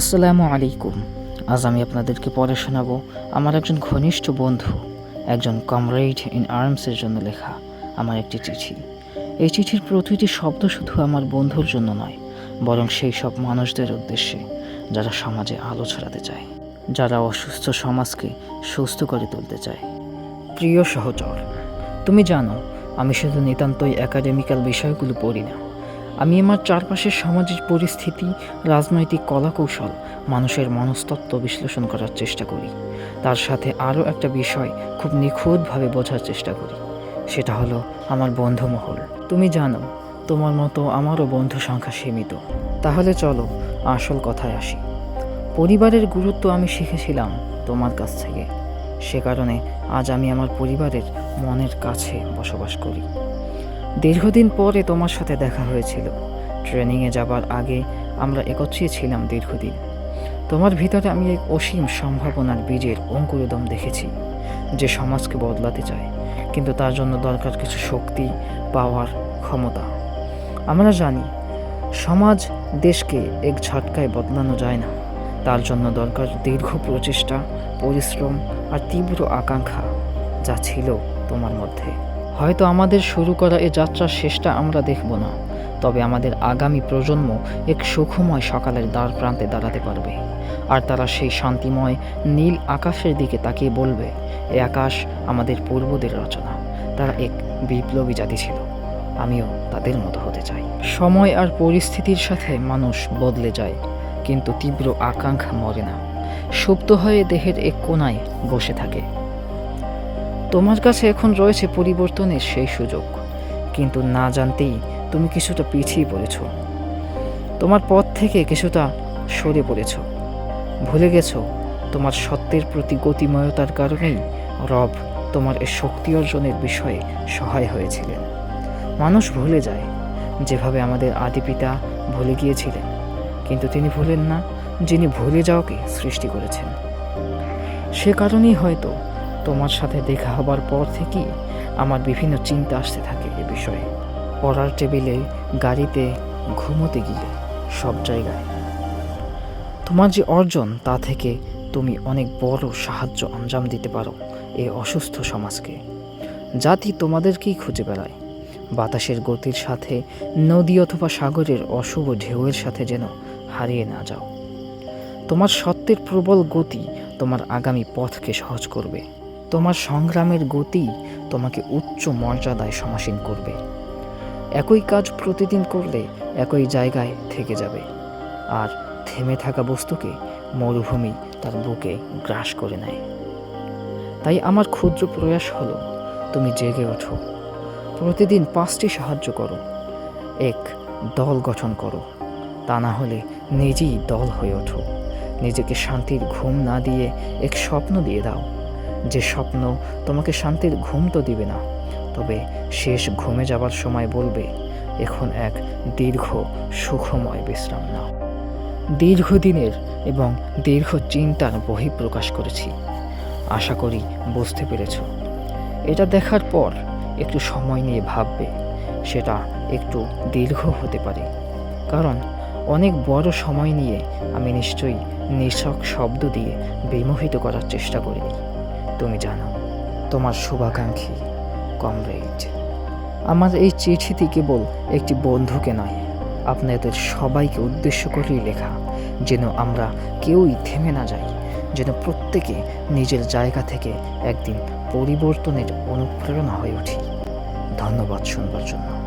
আসসালামু আলাইকুম। আজ আমি আপনাদেরকে পড়ে শোনাবো আমার একজন ঘনিষ্ঠ বন্ধু, একজন কমরেড ইন আর্মসের জন্য লেখা আমার একটি চিঠি। এই চিঠির প্রতিটি শব্দ শুধু আমার বন্ধুর জন্য নয়, বরং সেই সব মানুষদের উদ্দেশ্যে, যারা সমাজে আলো ছড়াতে চায়, যারা অসুস্থ সমাজকে সুস্থ করে তুলতে চায়। প্রিয় সহচর, তুমি জানো, আমি শুধু নিতান্তই একাডেমিক্যাল বিষয়গুলো পড়ি না। আমি আমার চারপাশের সামাজিক পরিস্থিতি, রাজনৈতিক কলাকৌশল, মানুষের মনস্তত্ত্ব বিশ্লেষণ করার চেষ্টা করি। তার সাথে আরও একটা বিষয় খুব নিখুঁতভাবে বোঝার চেষ্টা করি। সেটা হলো আমার বন্ধু মহল তুমি জানো, তোমার মতো আমারও বন্ধু সংখ্যা সীমিত। তাহলে চলো, আসল কথায় আসি। পরিবারের গুরুত্ব আমি শিখেছিলাম তোমার কাছ থেকে। সে কারণে আজ আমি আমার পরিবারের মনের কাছে বসবাস করি। দীর্ঘদিন পরে তোমার সাথে দেখা হয়েছিল। ট্রেনিংয়ে যাবার আগে আমরা একত্রে ছিলাম দীর্ঘদিন। তোমার ভিতরে আমি এক অসীম সম্ভাবনার বীজের অঙ্কুরোদম দেখেছি, যে সমাজকে বদলাতে চায়, কিন্তু তার জন্য দরকার কিছু শক্তি পাওয়ার ক্ষমতা। আমরা জানি, সমাজ দেশকে এক ঝটকায় বদলানো যায় না। তার জন্য দরকার দীর্ঘ প্রচেষ্টা, পরিশ্রম আর তীব্র আকাঙ্ক্ষা, যা ছিল তোমার মধ্যে। হয়তো আমাদের শুরু করা এ যাত্রার শেষটা আমরা দেখব না। তবে আমাদের আগামী প্রজন্ম এক সুখময় সকালের দ্বার প্রান্তে দাঁড়াতে পারবে। আর তারা সেই শান্তিময় নীল আকাশের দিকে তাকিয়ে বলবে, এ আকাশ আমাদের পূর্বদের রচনা। তারা এক বিপ্লবী জাতি ছিল। আমিও তাদের মতো হতে চাই। সময় আর পরিস্থিতির সাথে মানুষ বদলে যায়, কিন্তু তীব্র আকাঙ্ক্ষা মরে না। সুপ্ত হয়ে দেহের এক কোনায় বসে থাকে। তোমার কাছে এখন রয়েছে পরিবর্তনের সেই সুযোগ। কিন্তু না জানতেই তুমি কিছুটা পিছিয়ে পড়েছ। তোমার পথ থেকে কিছুটা সরে পড়েছ। ভুলে গেছো, তোমার সত্যের প্রতি গতিময়তার কারণেই রব তোমার এ শক্তি অর্জনের বিষয়ে সহায় হয়েছিলেন। মানুষ ভুলে যায়, যেভাবে আমাদের আদিপিতা ভুলে গিয়েছিলেন। কিন্তু তিনি ভুলেন না, যিনি ভুলে যাওয়াকে সৃষ্টি করেছেন। সে কারণেই হয়তো তোমার সাথে দেখা হবার পর থেকেই আমার বিভিন্ন চিন্তা আসতে থাকে এ বিষয়ে। পড়ার টেবিলে, গাড়িতে, ঘুমোতে গিয়ে, সব জায়গায়। তোমার যে অর্জন, তা থেকে তুমি অনেক বড় সাহায্য আঞ্জাম দিতে পারো এই অসুস্থ সমাজকে। জাতি তোমাদেরকেই খুঁজে বেড়ায়। বাতাসের গতির সাথে, নদী অথবা সাগরের অশুভ ঢেউয়ের সাথে যেন হারিয়ে না যাও। তোমার সত্যের প্রবল গতি তোমার আগামী পথকে সহজ করবে। তোমার সংগ্রামের গতি তোমাকে উচ্চ মর্যাদায় সমাসীন করবে। একই কাজ প্রতিদিন করলে একই জায়গায় থেকে যাবে। আর থেমে থাকা বস্তুকে মরুভূমি তার বুকে গ্রাস করে নেয়। তাই আমার ক্ষুদ্র প্রয়াস হলো, তুমি জেগে ওঠো। প্রতিদিন পাঁচটি সাহায্য করো। এক, দল গঠন করো। তা না হলে নিজেই দল হয়ে ওঠো। নিজেকে শান্তির ঘুম না দিয়ে এক স্বপ্ন দিয়ে দাও। যে স্বপ্ন তোমাকে শান্তির ঘুম তো দিবে না। তবে শেষ ঘুমে যাবার সময় বলবে, এখন এক দীর্ঘ সুখময় বিশ্রাম নাও। দীর্ঘদিনের এবং দীর্ঘ চিন্তার বহিঃপ্রকাশ করেছি। আশা করি বুঝতে পেরেছ। এটা দেখার পর একটু সময় নিয়ে ভাববে, সেটা একটু দীর্ঘ হতে পারে। কারণ অনেক বড় সময় নিয়ে আমি নিশ্চয়ই নিছক শব্দ দিয়ে বিমোহিত করার চেষ্টা করিনি। তুমি জানো, তোমার শুভাকাঙ্ক্ষী কমরেড। আমার এই চিঠিটি কেবল একটি বন্ধুকে নয়, আপনাদের সবাইকে উদ্দেশ্য করেই লেখা, যেন আমরা কেউই থেমে না যাই, যেন প্রত্যেকে নিজের জায়গা থেকে একদিন পরিবর্তনের অনুপ্রেরণা হয়ে উঠি। ধন্যবাদ শুনবার জন্য।